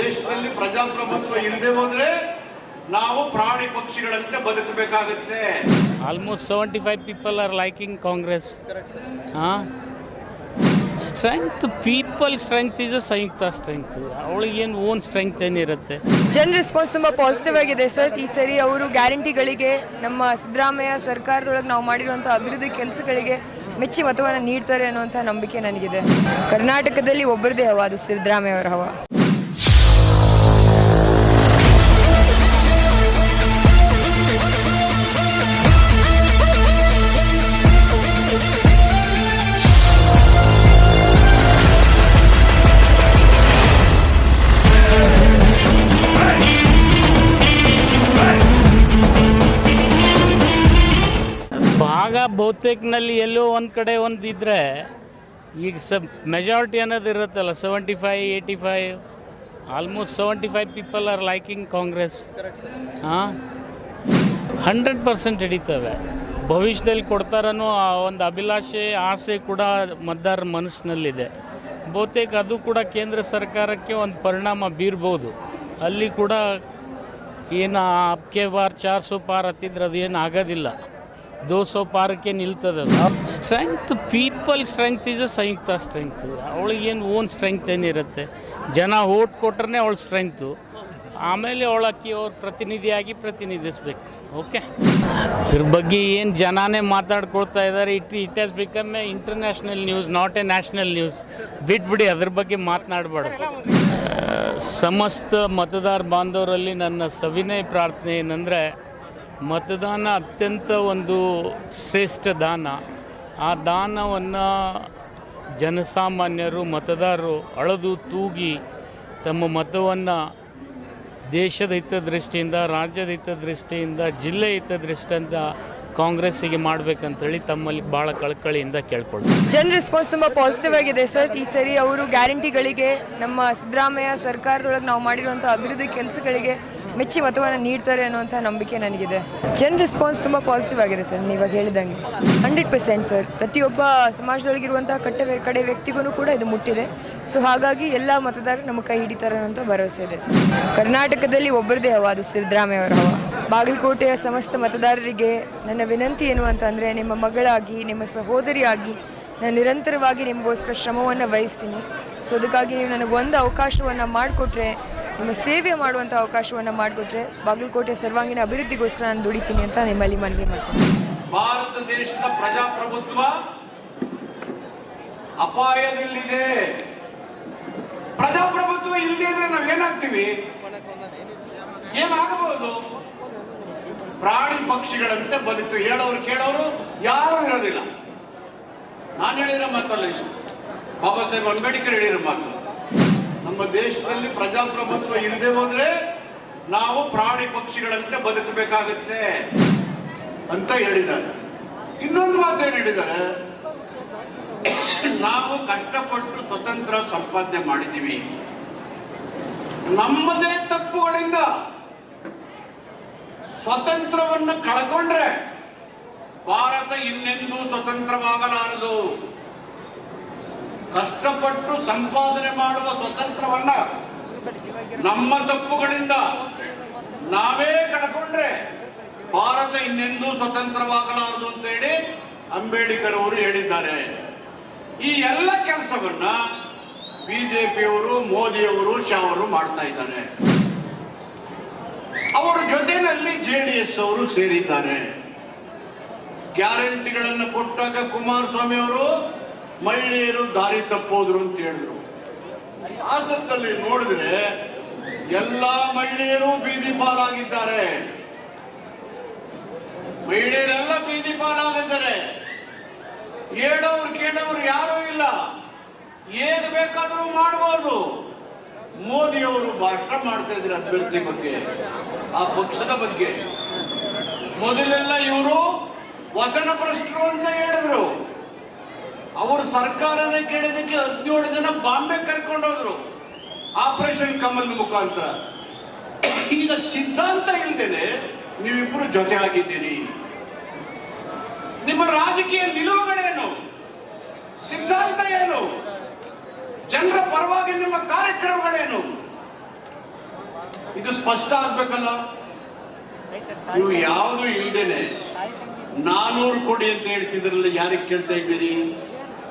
ದೇಶದಲ್ಲಿ ಪ್ರಜಾಪ್ರಭುತ್ವ ಇಲ್ಲದೆ ಹೋದ್ರೆ ನಾವು ಪ್ರಾಣಿ ಪಕ್ಷಿಗಳಂತೆ ಬದುಕಬೇಕಾಗುತ್ತೆ. Almost seventy five people are liking Congress ಹಾಂ strength people strength is a Samyukta strength ಅವಳಿಗೆ ಏನು ಓನ್ ಸ್ಟ್ರೆಂಗ್ತ್ ಏನಿರುತ್ತೆ? ಜನ ರೆಸ್ಪಾನ್ಸ್ ತುಂಬ ಪಾಸಿಟಿವ್ ಆಗಿದೆ ಸರ್. ಈ ಸರಿ ಅವರು ಗ್ಯಾರಂಟಿಗಳಿಗೆ ನಮ್ಮ ಸಿದ್ದರಾಮಯ್ಯ ಸರ್ಕಾರದೊಳಗೆ ನಾವು ಮಾಡಿರುವಂಥ ಅಭಿವೃದ್ಧಿ ಕೆಲಸಗಳಿಗೆ ಮೆಚ್ಚಿ ಮತವನ್ನು ನೀಡ್ತಾರೆ ಅನ್ನುವಂಥ ನಂಬಿಕೆ ನನಗಿದೆ. ಕರ್ನಾಟಕದಲ್ಲಿ ಒಬ್ಬರದೇ ಹವ ಅದು ಸಿದ್ದರಾಮಯ್ಯ ಅವರ ಹವ. ಬಹುತೇಕನಲ್ಲಿ ಎಲ್ಲೋ ಒಂದು ಕಡೆ ಒಂದು ಇದ್ದರೆ ಈಗ ಸ ಮೆಜಾರಿಟಿ ಅನ್ನೋದು ಇರುತ್ತಲ್ಲ seventy five eighty five almost seventy five people are liking Congress ಹಾಂ? ಹಂಡ್ರೆಡ್ ಪರ್ಸೆಂಟ್ ಹಿಡಿತವೆ. ಭವಿಷ್ಯದಲ್ಲಿ ಕೊಡ್ತಾರನ್ನೋ ಆ ಒಂದು ಅಭಿಲಾಷೆ ಆಸೆ ಕೂಡ ಮತದಾರರ ಮನಸ್ಸಿನಲ್ಲಿದೆ. ಬಹುತೇಕ ಅದು ಕೂಡ ಕೇಂದ್ರ ಸರ್ಕಾರಕ್ಕೆ ಒಂದು ಪರಿಣಾಮ ಬೀರ್ಬೋದು. ಅಲ್ಲಿ ಕೂಡ ಏನು ಅಬ್ಕೆ ಬಾರ್ ಚಾರ್ ಸೋ ಪಾರ್ ಹತ್ತಿದ್ರೆ ಅದು ಏನು ಆಗೋದಿಲ್ಲ. ದೋ ಸೋ ಪಾರಕ್ಕೆ ನಿಲ್ತದೆ strength people strength is a Samyukta strength ಅವಳಿಗೆ ಏನು ಓನ್ ಸ್ಟ್ರೆಂಗ್ತ್ ಏನಿರುತ್ತೆ? ಜನ ಓಟ್ ಕೊಟ್ರೆ ಅವಳ ಸ್ಟ್ರೆಂಗ್ತು ಆಮೇಲೆ ಅವಳಕ್ಕಿ ಅವ್ರ ಪ್ರತಿನಿಧಿಯಾಗಿ ಪ್ರತಿನಿಧಿಸ್ಬೇಕು. ಓಕೆ ಇದ್ರ ಬಗ್ಗೆ ಏನು ಜನನೇ ಮಾತಾಡ್ಕೊಳ್ತಾ ಇದ್ದಾರೆ it it has become a international news not a national news ಬಿಟ್ಬಿಡಿ, ಅದ್ರ ಬಗ್ಗೆ ಮಾತನಾಡಬಾರ್ದು ಸಮಸ್ತ ಮತದಾರ ಬಾಂಧವರಲ್ಲಿ ನನ್ನ ಸವಿನಯ ಪ್ರಾರ್ಥನೆ ಏನಂದರೆ ಮತದಾನ ಅತ್ಯಂತ ಒಂದು ಶ್ರೇಷ್ಠ ದಾನ. ಆ ದಾನವನ್ನು ಜನಸಾಮಾನ್ಯರು, ಮತದಾರರು ಅಳದು ತೂಗಿ ತಮ್ಮ ಮತವನ್ನು ದೇಶದ ಹಿತದೃಷ್ಟಿಯಿಂದ, ರಾಜ್ಯದ ಹಿತದೃಷ್ಟಿಯಿಂದ, ಜಿಲ್ಲೆ ಹಿತದೃಷ್ಟಿಯಿಂದ ಕಾಂಗ್ರೆಸ್ಸಿಗೆ ಮಾಡ್ಬೇಕಂತೇಳಿ ತಮ್ಮಲ್ಲಿ ಭಾಳ ಕಳಕಳಿಯಿಂದ ಕೇಳ್ಕೊಳ್ತೀವಿ. ಜನ ರೆಸ್ಪಾನ್ಸ್ ತುಂಬ ಪಾಸಿಟಿವ್ ಆಗಿದೆ ಸರ್. ಈ ಸರಿ ಅವರು ಗ್ಯಾರಂಟಿಗಳಿಗೆ ನಮ್ಮ ಸಿದ್ದರಾಮಯ್ಯ ಸರ್ಕಾರದೊಳಗೆ ನಾವು ಮಾಡಿರುವಂಥ ಅಭಿವೃದ್ಧಿ ಕೆಲಸಗಳಿಗೆ ಮೆಚ್ಚಿ ಮತವನ್ನು ನೀಡ್ತಾರೆ ಅನ್ನುವಂಥ ನಂಬಿಕೆ ನನಗಿದೆ. ಜನ ರೆಸ್ಪಾನ್ಸ್ ತುಂಬ ಪಾಸಿಟಿವ್ ಆಗಿದೆ ಸರ್ ನೀವಾಗ ಹೇಳಿದಂಗೆ. Hundred percent sir. ಪ್ರತಿಯೊಬ್ಬ ಸಮಾಜದೊಳಗಿರುವಂಥ ಕಟ್ಟ ಕಡೆ ವ್ಯಕ್ತಿಗೂ ಕೂಡ ಇದು ಮುಟ್ಟಿದೆ. ಸೊ ಹಾಗಾಗಿ ಎಲ್ಲ ಮತದಾರರು ನಮ್ಮ ಕೈ ಹಿಡಿತಾರೆ ಅನ್ನೋಂಥ ಭರವಸೆ ಇದೆ ಸರ್. ಕರ್ನಾಟಕದಲ್ಲಿ ಒಬ್ಬರದೇ ಹವ, ಅದು ಸಿದ್ದರಾಮಯ್ಯ ಅವರ ಹವ. ಬಾಗಲಕೋಟೆಯ ಸಮಸ್ತ ಮತದಾರರಿಗೆ ನನ್ನ ವಿನಂತಿ ಏನು ಅಂತಂದರೆ ನಿಮ್ಮ ಮಗಳಾಗಿ, ನಿಮ್ಮ ಸಹೋದರಿಯಾಗಿ ನಾನು ನಿರಂತರವಾಗಿ ನಿಮಗೋಸ್ಕರ ಶ್ರಮವನ್ನು ವಹಿಸ್ತೀನಿ. ಸೊ ಅದಕ್ಕಾಗಿ ನೀವು ನನಗೊಂದು ಅವಕಾಶವನ್ನು ಮಾಡಿಕೊಟ್ರೆ ನಿಮ್ಮ ಸೇವೆ ಮಾಡುವಂಥ ಅವಕಾಶವನ್ನು ಮಾಡಿಕೊಟ್ರೆ ಬಾಗಲಕೋಟೆ ಸರ್ವಾಂಗೀಣ ಅಭಿವೃದ್ಧಿಗೋಸ್ಕರ ನಾನು ದುಡಿತೀನಿ ಅಂತ ನಿಮ್ಮಲ್ಲಿ ಮನವಿ ಮಾಡ್ತೀನಿ ಭಾರತ ದೇಶದ ಪ್ರಜಾಪ್ರಭುತ್ವ ಅಪಾಯದಲ್ಲಿದೆ. ಪ್ರಜಾಪ್ರಭುತ್ವ ಇಲ್ಲದೆ ಇದ್ರೆ ನಾವೇನಾಗ್ತೀವಿ? ಏನಾಗಬಹುದು ಪ್ರಾಣಿ ಪಕ್ಷಿಗಳಂತೆ ಬದುಕು ಹೇಳೋರು ಕೇಳೋರು ಯಾರು ಇರೋದಿಲ್ಲ. ನಾನು ಹೇಳಿರೋ ಮಾತಲ್ಲ ಬಾಬಾ ಸಾಹೇಬ್ ಅಂಬೇಡ್ಕರ್ ಹೇಳಿರೋ ಮಾತು. ದೇಶದಲ್ಲಿ ಪ್ರಜಾಪ್ರಭುತ್ವ ಇಲ್ಲದೆ ಹೋದ್ರೆ ನಾವು ಪ್ರಾಣಿ ಪಕ್ಷಿಗಳಂತೆ ಬದುಕಬೇಕಾಗತ್ತೆ ಅಂತ ಹೇಳಿದ್ದಾರೆ. ಇನ್ನೊಂದು ಮಾತೇನು ಹೇಳಿದ್ದಾರೆ? ನಾವು ಕಷ್ಟಪಟ್ಟು ಸ್ವತಂತ್ರ ಸಂಪಾದನೆ ಮಾಡಿದ್ದೀವಿ. ನಮ್ಮದೇ ತಪ್ಪುಗಳಿಂದ ಸ್ವತಂತ್ರವನ್ನು ಕಳ್ಕೊಂಡ್ರೆ ಭಾರತ ಇನ್ನೆಂದೂ ಸ್ವತಂತ್ರವಾಗಲಾರದು. ಕಷ್ಟಪಟ್ಟು ಸಂಪಾದನೆ ಮಾಡುವ ಸ್ವತಂತ್ರವನ್ನ ನಮ್ಮ ತಪ್ಪುಗಳಿಂದ ನಾವೇ ಕಳ್ಕೊಂಡ್ರೆ ಭಾರತ ಇನ್ನೆಂದೂ ಸ್ವತಂತ್ರವಾಗಲಾರದು ಅಂತ ಹೇಳಿ ಅಂಬೇಡ್ಕರ್ ಅವರು ಹೇಳಿದ್ದಾರೆ. ಈ ಎಲ್ಲ ಕೆಲಸವನ್ನ ಬಿಜೆಪಿಯವರು, ಮೋದಿಯವರು ಶಾವರು ಮಾಡ್ತಾ ಇದ್ದಾರೆ. ಅವರ ಜೊತೆಯಲ್ಲಿ ಜೆ ಡಿ ಎಸ್ ಅವರು ಸೇರಿದ್ದಾರೆ. ಗ್ಯಾರಂಟಿಗಳನ್ನು ಕೊಟ್ಟಾಗ ಕುಮಾರಸ್ವಾಮಿ ಅವರು ಮಹಿಳೆಯರು ದಾರಿ ತಪ್ಪೋದ್ರು ಅಂತ ಹೇಳಿದ್ರು. ಹಾಸನದಲ್ಲಿ ನೋಡಿದ್ರೆ ಎಲ್ಲಾ ಮಹಿಳೆಯರು ಬೀದಿ ಪಾಲಾಗಿದ್ದಾರೆ. ಮಹಿಳೆಯರೆಲ್ಲ ಬೀದಿ ಪಾಲಾಗಿದ್ದಾರೆ. ಹೇಳೋರು ಕೇಳೋರು ಯಾರೂ ಇಲ್ಲ. ಏನು ಬೇಕಾದರೂ ಮಾಡಬಹುದು ಮೋದಿಯವರು ಭಾಷಣ ಮಾಡ್ತಾ ಇದ್ರು ಅಭ್ಯರ್ಥಿ ಬಗ್ಗೆ, ಆ ಪಕ್ಷದ ಬಗ್ಗೆ. ಮೊದಲೆಲ್ಲ ಇವರು ವಚನ ಭ್ರಷ್ಟರು ಅಂತ ಹೇಳಿದ್ರು. ಅವರು ಸರ್ಕಾರನ ಕೇಳಿದಕ್ಕೆ ಹದಿನೇಳು ಜನ ಬಾಂಬೆ ಕರ್ಕೊಂಡೋದ್ರು. ಆಪರೇಷನ್ ಕಮಲ್ ಮುಖಾಂತರ. ಈಗ ಸಿದ್ಧಾಂತ ಇಲ್ದೇನೆ ನೀವಿಬ್ರು ಜೊತೆ ಆಗಿದ್ದೀರಿ. ನಿಮ್ಮ ರಾಜಕೀಯ ನಿಲುವುಗಳೇನು? ಸಿದ್ಧಾಂತ ಏನು? ಜನರ ಪರವಾಗಿ ನಿಮ್ಮ ಕಾರ್ಯಕ್ರಮಗಳೇನು? ಇದು ಸ್ಪಷ್ಟ ಆಗ್ಬೇಕಲ್ಲ? ನೀವು ಯಾವುದು ಇಲ್ದೇನೆ ನಾನೂರು ಕೋಟಿ ಅಂತ ಹೇಳ್ತಿದ್ರಲ್ಲ, ಯಾರಿಗೆ ಕೇಳ್ತಾ ಇದ್ದೀರಿ?